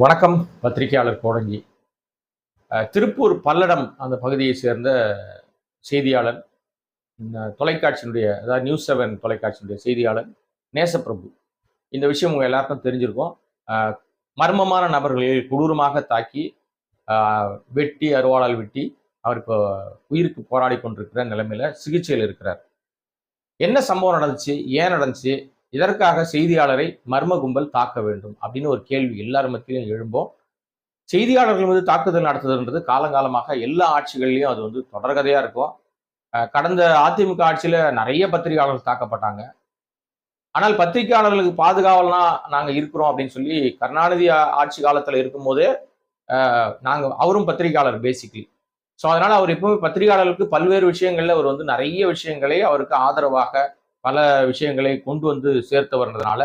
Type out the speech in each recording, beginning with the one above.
வணக்கம். பத்திரிகையாளர் கோடங்கி. திருப்பூர் பல்லடம் அந்த பகுதியை சேர்ந்த செய்தியாளர் இந்த தொலைக்காட்சியினுடைய அதாவது நியூஸ் செவன் தொலைக்காட்சியினுடைய செய்தியாளர் நேசப்பிரபு. இந்த விஷயம் உங்கள் எல்லாருக்கும் தெரிஞ்சிருக்கும். மர்மமான நபர்களை கொடூரமாக தாக்கி வெட்டி அருவாளால் வெட்டி அவர் இப்போ உயிருக்கு போராடி கொண்டிருக்கிற நிலைமையில் சிகிச்சையில் இருக்கிறார். என்ன சம்பவம் நடந்துச்சு? ஏன் நடந்துச்சு? இதற்காக செய்தியாளரை மர்ம கும்பல் தாக்க வேண்டும் அப்படின்னு ஒரு கேள்வி எல்லார் மத்தியிலும் எழும்போம். செய்தியாளர்கள் மீது தாக்குதல் நடத்துதுன்றது காலங்காலமாக எல்லா ஆட்சிகள்லையும் அது வந்து தொடர்கதையா இருக்கும். கடந்த அதிமுக ஆட்சியில நிறைய பத்திரிகையாளர்கள் தாக்கப்பட்டாங்க. ஆனால் பத்திரிகையாளர்களுக்கு பாதுகாவலாம் நாங்கள் இருக்கிறோம் அப்படின்னு சொல்லி கருணாநிதி ஆட்சி காலத்தில் இருக்கும்போதே நாங்கள் அவரும் பத்திரிகையாளர் பேசிக்கலி ஸோ அதனால் அவர் எப்பவுமே பத்திரிகையாளர்களுக்கு பல்வேறு விஷயங்களில் அவர் வந்து நிறைய விஷயங்களை அவருக்கு ஆதரவாக பல விஷயங்களை கொண்டு வந்து சேர்த்தவர்ன்றதுனால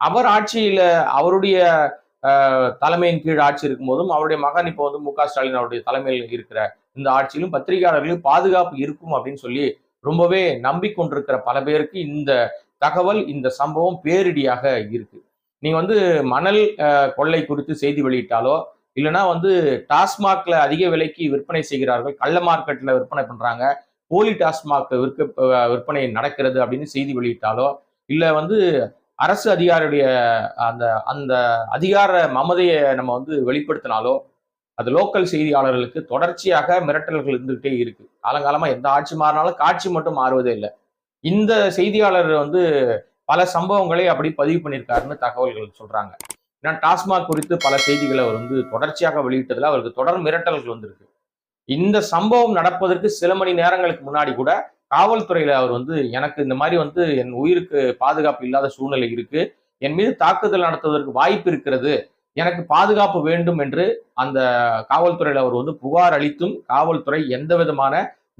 அவர் ஆட்சியில அவருடைய தலைமையின் கீழ் ஆட்சி இருக்கும்போதும் அவருடைய மகன் இப்போ வந்து மு க. ஸ்டாலின் அவருடைய தலைமையில் இருக்கிற இந்த ஆட்சியிலும் பத்திரிகையாளர்களுக்கு பாதுகாப்பு இருக்கும் அப்படின்னு சொல்லி ரொம்பவே நம்பிக்கொண்டிருக்கிற பல பேருக்கு இந்த தகவல் இந்த சம்பவம் பேரிடியாக இருக்கு. நீங்க வந்து மணல் கொள்ளை குறித்து செய்தி வெளியிட்டாலோ இல்லைன்னா வந்து டாஸ்மாக்ல அதிக விலைக்கு விற்பனை செய்கிறார்கள் கள்ள மார்க்கெட்ல விற்பனை பண்றாங்க போலி டாஸ்மாக் விற்க விற்பனை நடக்கிறது அப்படின்னு செய்தி வெளியிட்டாலோ இல்லை வந்து அரசு அதிகாரியுடைய அந்த அந்த அதிகார மமதையை நம்ம வந்து வெளிப்படுத்தினாலோ அது லோக்கல் செய்தியாளர்களுக்கு தொடர்ச்சியாக மிரட்டல்கள் இருந்துகிட்டே இருக்கு. காலங்காலமாக எந்த ஆட்சி மாறினாலும் காட்சி மட்டும் மாறுவதே இல்லை. இந்த செய்தியாளர் வந்து பல சம்பவங்களை அப்படி பதிவு பண்ணியிருக்காருன்னு தகவல்கள் சொல்றாங்க. ஏன்னா டாஸ்மாக் குறித்து பல செய்திகளை அவர் வந்து தொடர்ச்சியாக வெளியிட்டதுல அவருக்கு தொடர் மிரட்டல்கள் வந்திருக்கு. இந்த சம்பவம் நடப்பதற்கு சில மணி நேரங்களுக்கு முன்னாடி கூட காவல்துறையில அவர் வந்து எனக்கு இந்த மாதிரி வந்து என் உயிருக்கு பாதுகாப்பு இல்லாத சூழ்நிலை இருக்கு. என் மீது தாக்குதல் நடத்துவதற்கு வாய்ப்பு இருக்கிறது. எனக்கு பாதுகாப்பு வேண்டும் என்று அந்த காவல்துறையில அவர் வந்து புகார் அளித்தும் காவல்துறை எந்த விதமான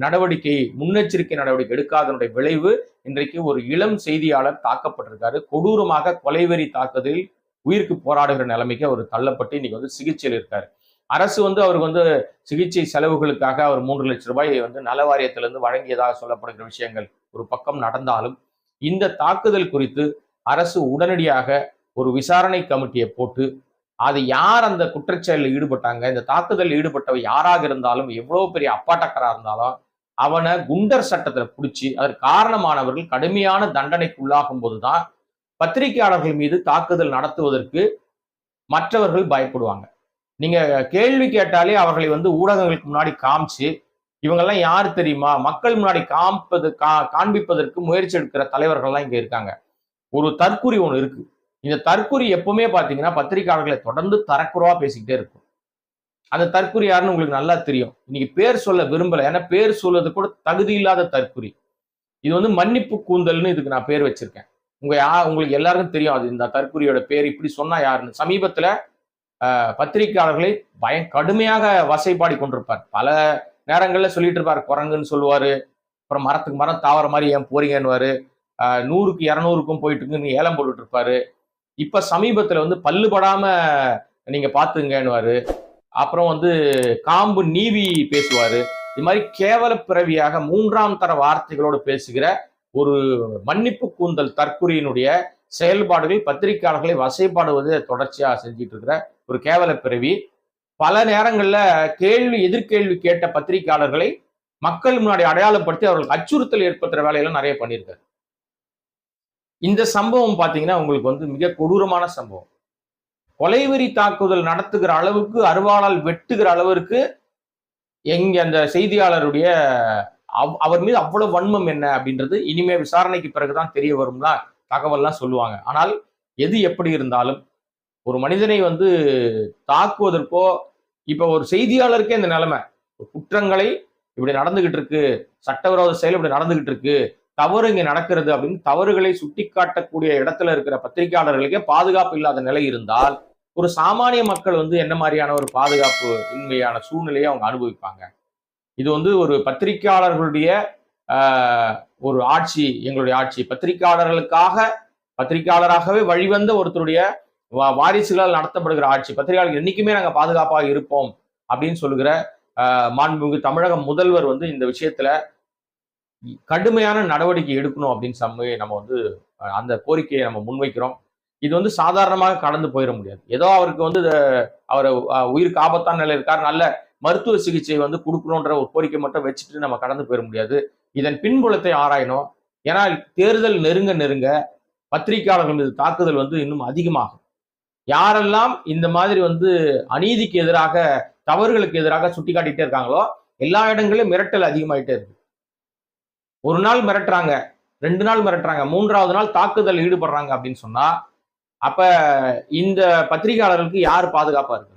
நடவடிக்கை முன்னெச்சரிக்கை நடவடிக்கை எடுக்காதனுடைய விளைவு இன்றைக்கு ஒரு இளம் செய்தியாளர் தாக்கப்பட்டிருக்காரு. கொடூரமாக கொலைவெறி தாக்குதலில் உயிருக்கு போராடுகிற நிலைமைக்கு அவர் தள்ளப்பட்டு இன்னைக்கு வந்து சிகிச்சையில் இருக்காரு. அரசு வந்து அவருக்கு வந்து சிகிச்சை செலவுகளுக்காக அவர் மூன்று லட்சம் ரூபாய் வந்து நல வாரியத்திலிருந்து வழங்கியதாக சொல்லப்படுகிற விஷயங்கள் ஒரு பக்கம் நடந்தாலும் இந்த தாக்குதல் குறித்து அரசு உடனடியாக ஒரு விசாரணை கமிட்டியை போட்டு அது யார் அந்த குற்றச்செயலில் ஈடுபட்டாங்க இந்த தாக்குதலில் ஈடுபட்டவ யாராக இருந்தாலும் எவ்வளோ பெரிய அப்பாட்டக்கரா இருந்தாலும் அவனை குண்டர் சட்டத்தில் பிடிச்சி அதற்கு காரணமானவர்கள் கடுமையான தண்டனைக்கு உள்ளாகும் போதுதான் பத்திரிகையாளர்கள் மீது தாக்குதல் நடத்துவதற்கு மற்றவர்கள் பயப்படுவாங்க. நீங்க கேள்வி கேட்டாலே அவர்களை வந்து ஊடகங்களுக்கு முன்னாடி காமிச்சு இவங்கெல்லாம் யார் தெரியுமா? மக்கள் முன்னாடி காமிப்பது கா காண்பிப்பதற்கு முயற்சி எடுக்கிற தலைவர்கள்லாம் இங்க இருக்காங்க. ஒரு தற்குறி ஒன்று இருக்கு. இந்த தற்குறி எப்பவுமே பாத்தீங்கன்னா பத்திரிகையாளர்களை தொடர்ந்து தரக்குறவா பேசிக்கிட்டே இருக்கும். அந்த தற்குறி யாருன்னு உங்களுக்கு நல்லா தெரியும். இன்னைக்கு பேர் சொல்ல விரும்பல. ஏன்னா பேர் சொல்றது கூட தகுதி இல்லாத தற்குறி இது வந்து மன்னிப்பு கூந்தல்னு இதுக்கு நான் பேர் வச்சிருக்கேன். உங்க யா உங்களுக்கு எல்லாருக்கும் தெரியும். அது இந்த தற்குறியோட பேர் இப்படி சொன்னா யாருன்னு. சமீபத்துல பத்திரிகையாளர்களை பய கடுமையாக வசைப்பாடி கொண்டிருப்பார். பல நேரங்களில் சொல்லிட்டு இருப்பார் குரங்குன்னு சொல்லுவாரு. அப்புறம் மரத்துக்கு மரம் தாவர மாதிரி ஏன் போறீங்கன்னுவாரு. நூறுக்கு இரநூறுக்கும் போயிட்டு இருக்குன்னு ஏலம் போட்டுட்டு இருப்பாரு. இப்ப சமீபத்துல வந்து பல்லுபடாம நீங்க பாத்துங்கன்னுவாரு. அப்புறம் வந்து காம்பு நீவி பேசுவாரு. இது மாதிரி கேவல பிறவியாக மூன்றாம் தர வார்த்தைகளோடு பேசுகிற ஒரு மன்னிப்பு கூந்தல் தற்குறியினுடைய செயல்பாடுகள் பத்திரிகையாளர்களை வசைப்பாடுவது தொடர்ச்சியா செஞ்சிட்டு இருக்கிற ஒரு கேவல பிறவி பல நேரங்களில் கேள்வி எதிர்கேள்வி கேட்ட பத்திரிகையாளர்களை மக்கள் முன்னாடி அடையாளப்படுத்தி அவர்களுக்கு அச்சுறுத்தல் ஏற்படுத்துற வேலையெல்லாம் நிறைய பண்ணியிருக்காரு. இந்த சம்பவம் பாத்தீங்கன்னா உங்களுக்கு வந்து மிக கொடூரமான சம்பவம். கொலைவெறி தாக்குதல் நடத்துகிற அளவுக்கு அருவாளால் வெட்டுகிற அளவிற்கு எங்க அந்த செய்தியாளருடைய அவ்- அவர் மீது அவ்வளவு வன்மம் என்ன அப்படின்றது இனிமே விசாரணைக்கு பிறகுதான் தெரிய வரும்னா தகவல்லாம் சொல்லுவாங்க. ஆனால் எது எப்படி இருந்தாலும் ஒரு மனிதனை வந்து தாக்குவதற்கோ இப்போ ஒரு செய்தியாளருக்கே இந்த நிலைமை. குற்றங்களை இப்படி நடந்துகிட்டு இருக்கு சட்டவிரோத செயல் இப்படி நடந்துகிட்டு இருக்கு தவறு இங்க நடக்கிறது அப்படின்னு தவறுகளை சுட்டிக்காட்டக்கூடிய இடத்துல இருக்கிற பத்திரிகையாளர்களுக்கே பாதுகாப்பு இல்லாத நிலை இருந்தால் ஒரு சாமானிய மக்கள் வந்து என்ன மாதிரியான ஒரு பாதுகாப்பு இன்மையான சூழ்நிலையை அவங்க அனுபவிப்பாங்க. இது வந்து ஒரு பத்திரிகையாளர்களுடைய ஒரு ஆட்சி எங்களுடைய ஆட்சி. பத்திரிகையாளர்களுக்காக பத்திரிகையாளராகவே வழிவந்த ஒருத்தருடைய வாரிசுகளால் நடத்தப்படுகிற ஆட்சி. பத்திரிகையாளர்கள் என்னைக்குமே நாங்கள் பாதுகாப்பாக இருப்போம் அப்படின்னு சொல்லுகிற ஆஹ், மாண்புமிகு தமிழக முதல்வர் வந்து இந்த விஷயத்துல கடுமையான நடவடிக்கை எடுக்கணும் அப்படின்னு சம்ம நம்ம வந்து அந்த கோரிக்கையை நம்ம முன்வைக்கிறோம். இது வந்து சாதாரணமாக கடந்து போயிட முடியாது. ஏதோ அவருக்கு வந்து அஹ், அவர் உயிருக்கு ஆபத்தான நிலை இருக்கார் நல்ல மருத்துவ சிகிச்சை வந்து கொடுக்கணுன்ற ஒரு கோரிக்கை மட்டும் வச்சுட்டு நம்ம கடந்து போயிட முடியாது. இதன் பின்புலத்தை ஆராயணும். ஏன்னா தேர்தல் நெருங்க நெருங்க பத்திரிகையாளர்கள் மீது தாக்குதல் வந்து இன்னும் அதிகமாகும். யாரெல்லாம் இந்த மாதிரி வந்து அநீதிக்கு எதிராக தவறுகளுக்கு எதிராக சுட்டிக்காட்டிட்டே இருக்காங்களோ எல்லா இடங்களிலும் மிரட்டல் அதிகமாயிட்டே இருக்கு. ஒரு நாள் மிரட்டுறாங்க ரெண்டு நாள் மிரட்டுறாங்க மூன்றாவது நாள் தாக்குதல் ஈடுபடுறாங்க அப்படின்னு சொன்னா அப்ப இந்த பத்திரிகையாளர்களுக்கு யார் பாதுகாப்பா இருக்கு?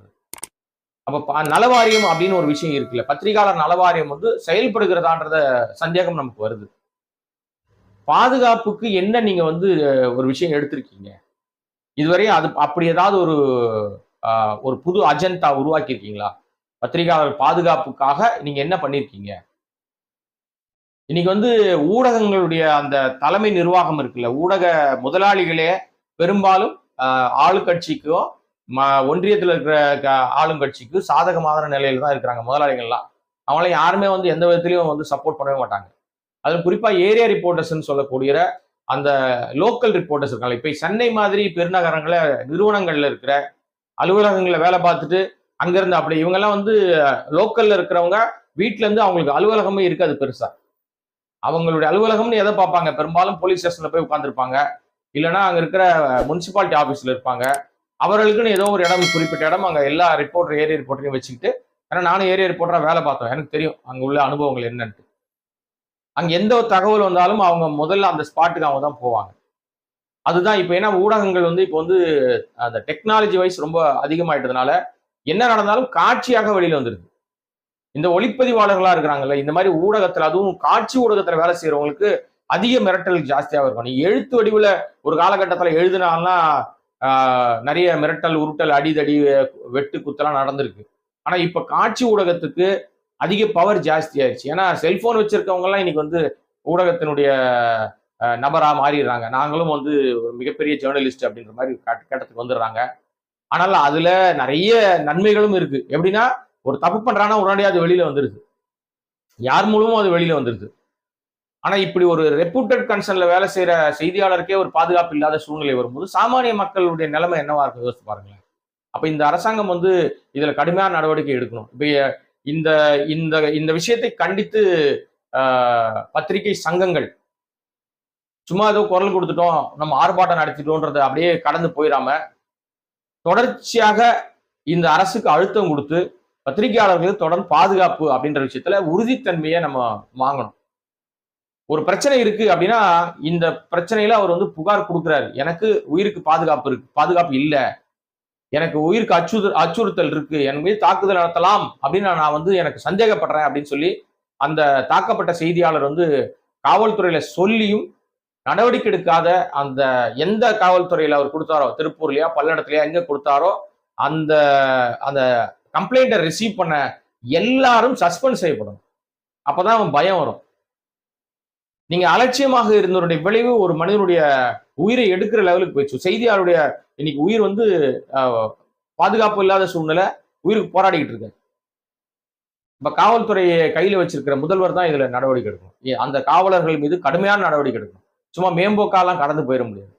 அப்ப நலவாரியம் அப்படின்னு ஒரு விஷயம் இருக்குல்ல. பத்திரிகையாளர் நலவாரியம் வந்து செயல்படுகிறதான்றத சந்தேகம் நமக்கு வருது. பாதுகாப்புக்கு என்ன நீங்க வந்து ஒரு விஷயம் எடுத்திருக்கீங்க? இதுவரையும் அது அப்படி ஏதாவது ஒரு ஒரு புது அஜெண்டா உருவாக்கி இருக்கீங்களா பத்திரிகையாளர் பாதுகாப்புக்காக நீங்க என்ன பண்ணிருக்கீங்க இன்னைக்கு வந்து ஊடகங்களுடைய அந்த தலைமை நிர்வாகம் இருக்குல்ல. ஊடக முதலாளிகளே பெரும்பாலும் ஆஹ், ஒன்றியத்தில் இருக்கிற க- ஆளுங்கட்சிக்கு சாதகமான நிலையில தான் இருக்கிறாங்க முதலாளிகள்லாம். அவங்கள யாருமே வந்து எந்த விதத்திலையும் வந்து சப்போர்ட் பண்ணவே மாட்டாங்க. அதுவும் குறிப்பாக ஏரியா ரிப்போர்ட்டர்ஸ்னு சொல்லக்கூடிய அந்த லோக்கல் ரிப்போர்ட்டர்ஸ் இருக்காங்க. இப்போ சென்னை மாதிரி பெருநகரங்கள நிறுவனங்கள்ல இருக்கிற அலுவலகங்களில் வேலை பார்த்துட்டு அங்கேருந்து அப்படி இவங்கெல்லாம் வந்து லோக்கல்ல இருக்கிறவங்க வீட்டிலேருந்து அவங்களுக்கு அலுவலகமே இருக்காது பெருசா. அவங்களுடைய அலுவலகம்னு எதை பார்ப்பாங்க? பெரும்பாலும் போலீஸ் ஸ்டேஷன்ல போய் உட்காந்துருப்பாங்க இல்லைன்னா அங்கே இருக்கிற முனிசிபாலிட்டி ஆஃபீஸில் இருப்பாங்க. அவர்களுக்குன்னு ஏதோ ஒரு இடம் குறிப்பிட்ட இடம் அங்கே எல்லா ரிப்போர்ட்டர் ஏரியா ரிப்போர்ட்டரையும் வச்சுக்கிட்டு ஏன்னா நானும் ஏரியா ரிப்போர்ட்டராக வேலை பார்த்தோம். எனக்கு தெரியும் அங்கே உள்ள அனுபவங்கள் என்னன்ட்டு. அங்கே எந்த ஒரு தகவல் வந்தாலும் அவங்க முதல்ல அந்த ஸ்பாட்டுக்கு அவங்க தான் போவாங்க. அதுதான் இப்போ ஏன்னா ஊடகங்கள் வந்து இப்போ வந்து அந்த டெக்னாலஜி வைஸ் ரொம்ப அதிகமாயிட்டதுனால என்ன நடந்தாலும் காட்சியாக வெளியில் வந்துருது. இந்த ஒளிப்பதிவாளர்களா இருக்கிறாங்கல்ல இந்த மாதிரி ஊடகத்தில் அதுவும் காட்சி ஊடகத்தில் வேலை செய்யறவங்களுக்கு அதிக மிரட்டல் ஜாஸ்தியாக இருக்கும். நீ எழுத்து வடிவில் ஒரு காலகட்டத்தில் எழுதினாலாம் நிறைய மிரட்டல் உருட்டல் அடிதடி வெட்டு குத்தலாம் நடந்திருக்கு. ஆனால் இப்போ காட்சி ஊடகத்துக்கு அதிக பவர் ஜாஸ்தி ஆயிடுச்சு. ஏன்னா செல்போன் வச்சிருக்கவங்கலாம் இன்னைக்கு வந்து ஊடகத்தினுடைய நபராக மாறிடுறாங்க. நாங்களும் வந்து ஒரு மிகப்பெரிய ஜேர்னலிஸ்ட் அப்படின்ற மாதிரி கட்டத்துக்கு வந்துடுறாங்க. ஆனால் அதில் நிறைய நன்மைகளும் இருக்கு. எப்படின்னா ஒரு தப்பு பண்ணுறான்னா உடனடியாக அது வெளியில் வந்துடுது யார் மூலமும் அது வெளியில் வந்துடுது ஆனா இப்படி ஒரு ரெப்யூட்டட் கன்சர்ன்ல வேலை செய்யற செய்தியாளருக்கே ஒரு பாதுகாப்பு இல்லாத சூழ்நிலை வரும்போது சாமானிய மக்களுடைய நிலைமை என்னவா இருக்கும்? யோசிச்சு பாருங்களேன். அப்ப இந்த அரசாங்கம் வந்து இதுல கடுமையான நடவடிக்கை எடுக்கணும். இப்ப இந்த இந்த இந்த விஷயத்தை கண்டித்து ஆஹ், பத்திரிகை சங்கங்கள் சும்மா ஏதோ குரல் கொடுத்துட்டோம் நம்ம ஆர்ப்பாட்டம் நடத்திட்டோன்றதை அப்படியே கடந்து போயிடாம தொடர்ச்சியாக இந்த அரசுக்கு அழுத்தம் கொடுத்து பத்திரிகையாளர்களுக்கு தொடர்ந்து பாதுகாப்பு அப்படின்ற விஷயத்துல உறுதித்தன்மையை நம்ம வாங்கணும். ஒரு பிரச்சனை இருக்கு அப்படின்னா இந்த பிரச்சனையில அவர் வந்து புகார் கொடுக்குறாரு. எனக்கு உயிருக்கு பாதுகாப்பு இருக்கு. பாதுகாப்பு இல்லை. எனக்கு உயிருக்கு அச்சுறு அச்சுறுத்தல் இருக்கு. என் மீது தாக்குதல் நடத்தலாம் அப்படின்னு நான் வந்து எனக்கு சந்தேகப்படுறேன் அப்படின்னு சொல்லி அந்த தாக்கப்பட்ட செய்தியாளர் வந்து காவல்துறையில சொல்லியும் நடவடிக்கை எடுக்காத அந்த எந்த காவல்துறையில அவர் கொடுத்தாரோ திருப்பூர்லயா பல்லடத்துலயா எங்க கொடுத்தாரோ அந்த அந்த கம்ப்ளைண்ட்டை ரிசீவ் பண்ண எல்லாரும் சஸ்பெண்ட் செய்யப்படும். அப்பதான் அவன் பயம் வரும். நீங்க அலட்சியமாக இருந்தவருடைய விளைவு ஒரு மனிதனுடைய உயிரை எடுக்கிற லெவலுக்கு போயிடுச்சு. செய்தியாளருடைய இன்னைக்கு உயிர் வந்து ஆஹ், பாதுகாப்பு இல்லாத சூழ்நிலை உயிருக்கு போராடிக்கிட்டு இருக்காரு. இப்ப காவல்துறையை கையில வச்சிருக்கிற முதல்வர் தான் இதுல நடவடிக்கை எடுக்கணும். அந்த காவலர்கள் மீது கடுமையான நடவடிக்கை எடுக்கணும். சும்மா மேம்போக்காலாம் கடந்து போயிட முடியாது.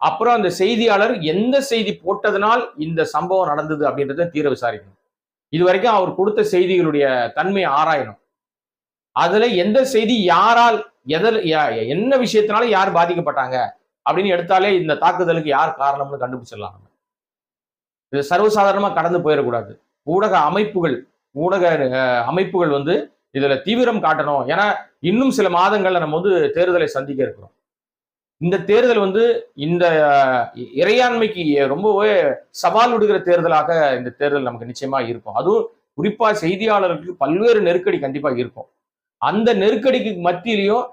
அப்புறம் அந்த செய்தியாளர் எந்த செய்தி போட்டதனால் இந்த சம்பவம் நடந்தது அப்படின்றத தீர விசாரிக்கணும். இது வரைக்கும் அவர் கொடுத்த செய்திகளுடைய தன்மையை ஆராயணும். அதுல எந்த செய்தி யாரால் எதில் யா- என்ன விஷயத்தினால யார் பாதிக்கப்பட்டாங்க அப்படின்னு எடுத்தாலே இந்த தாக்குதலுக்கு யார் காரணம்னு கண்டுபிடிச்சிடலாம் நம்ம. இது சர்வசாதாரணமா கடந்து போயிடக்கூடாது. ஊடக அமைப்புகள் ஊடக அமைப்புகள் வந்து இதுல தீவிரம் காட்டணும். ஏன்னா இன்னும் சில மாதங்கள்ல நம்ம வந்து தேர்தலை சந்திக்க இருக்கிறோம். இந்த தேர்தல் வந்து இந்த இறையாண்மைக்கு ரொம்பவே சவால் விடுகிற தேர்தலாக இந்த தேர்தல் நமக்கு நிச்சயமா இருக்கும். அதுவும் குறிப்பா செய்தியாளர்களுக்கு பல்வேறு நெருக்கடி கண்டிப்பா இருக்கும். அந்த நெருக்கடிக்கு மத்தியிலையும்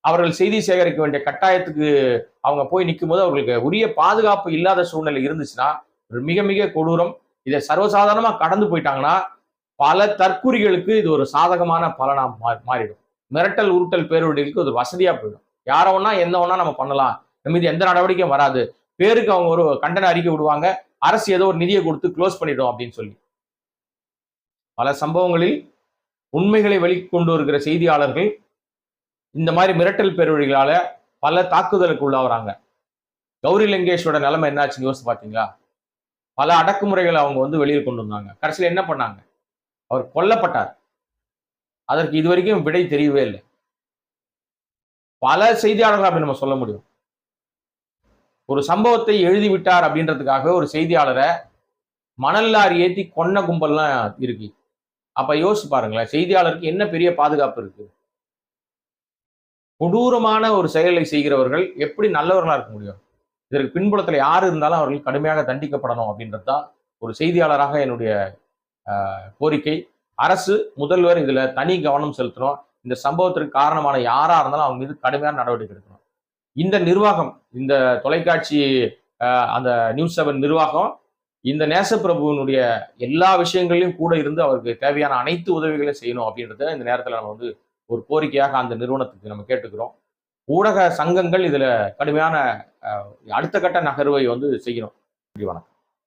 அவர்கள் செய்தி சேகரிக்க வேண்டிய கட்டாயத்துக்கு அவங்க போய் நிற்கும் போது அவர்களுக்கு உரிய பாதுகாப்பு இல்லாத சூழ்நிலை இருந்துச்சுன்னா ஒரு மிக மிக கொடூரம். இதை சர்வசாதாரணமாக கடந்து போயிட்டாங்கன்னா பல தற்குறிகளுக்கு இது ஒரு சாதகமான பலனா மா- மாறிடும். மிரட்டல் உருட்டல் பேருடைகளுக்கு ஒரு வசதியா போயிடும். யார ஒன்னா என்ன ஒன்னா நம்ம பண்ணலாம்? நம்ம மீது எந்த நடவடிக்கையும் வராது. பேருக்கு அவங்க ஒரு கண்டன அறிக்கை விடுவாங்க. அரசு ஏதோ ஒரு நிதியை கொடுத்து க்ளோஸ் பண்ணிடும் அப்படின்னு சொல்லி. பல சம்பவங்களில் உண்மைகளை வெளிக்கொண்டு வருகிற செய்தியாளர்கள் இந்த மாதிரி மிரட்டல் பேரொழிகளால பல தாக்குதலுக்கு உள்ளாகிறாங்க. கௌரி லங்கேஷோட நிலைமை என்னாச்சுன்னு யோசிச்சு பார்த்தீங்களா பல அடக்குமுறைகளை அவங்க வந்து வெளியில் கொண்டு வந்தாங்க. கடைசியில் என்ன பண்ணாங்க? அவர் கொல்லப்பட்டார். அதற்கு இதுவரைக்கும் விடை தெரியவே இல்லை. பல செய்தியாளர்கள் அப்படி நம்ம சொல்ல முடியும். ஒரு சம்பவத்தை எழுதி விட்டார் அப்படின்றதுக்காக ஒரு செய்தியாளரை மணல் லாரி ஏற்றி கொன்ன கும்பல்லாம் இருக்கு. அப்ப யோசிச்சு பாருங்களேன் செய்தியாளருக்கு என்ன பெரிய பாதுகாப்பு இருக்கு? கொடூரமான ஒரு செயலை செய்கிறவர்கள் எப்படி நல்லவர்களா இருக்க முடியும்? இதற்கு பின்புலத்தில் யார் இருந்தாலும் அவர்கள் கடுமையாக தண்டிக்கப்படணும் அப்படின்றது தான் ஒரு செய்தியாளராக என்னுடைய ஆஹ், கோரிக்கை. அரசு முதல்வர் இதுல தனி கவனம் செலுத்தணும். இந்த சம்பவத்திற்கு காரணமான யாரா இருந்தாலும் அவங்க மீது கடுமையான நடவடிக்கை எடுக்கணும். இந்த நிர்வாகம் இந்த தொலைக்காட்சி அந்த நியூஸ் செவன் நிர்வாகம் இந்த நேசப்பிரபுவினுடைய எல்லா விஷயங்களையும் கூட இருந்து அவருக்கு தேவையான அனைத்து உதவிகளையும் செய்யணும் அப்படின்றத இந்த நேரத்தில் நம்ம வந்து ஒரு கோரிக்கையாக அந்த நிறுவனத்துக்கு நம்ம கேட்டுக்கிறோம். ஊடக சங்கங்கள் இதில் கடுமையான அடுத்த கட்ட நகர்வை வந்து செய்யணும். நன்றி வணக்கம்.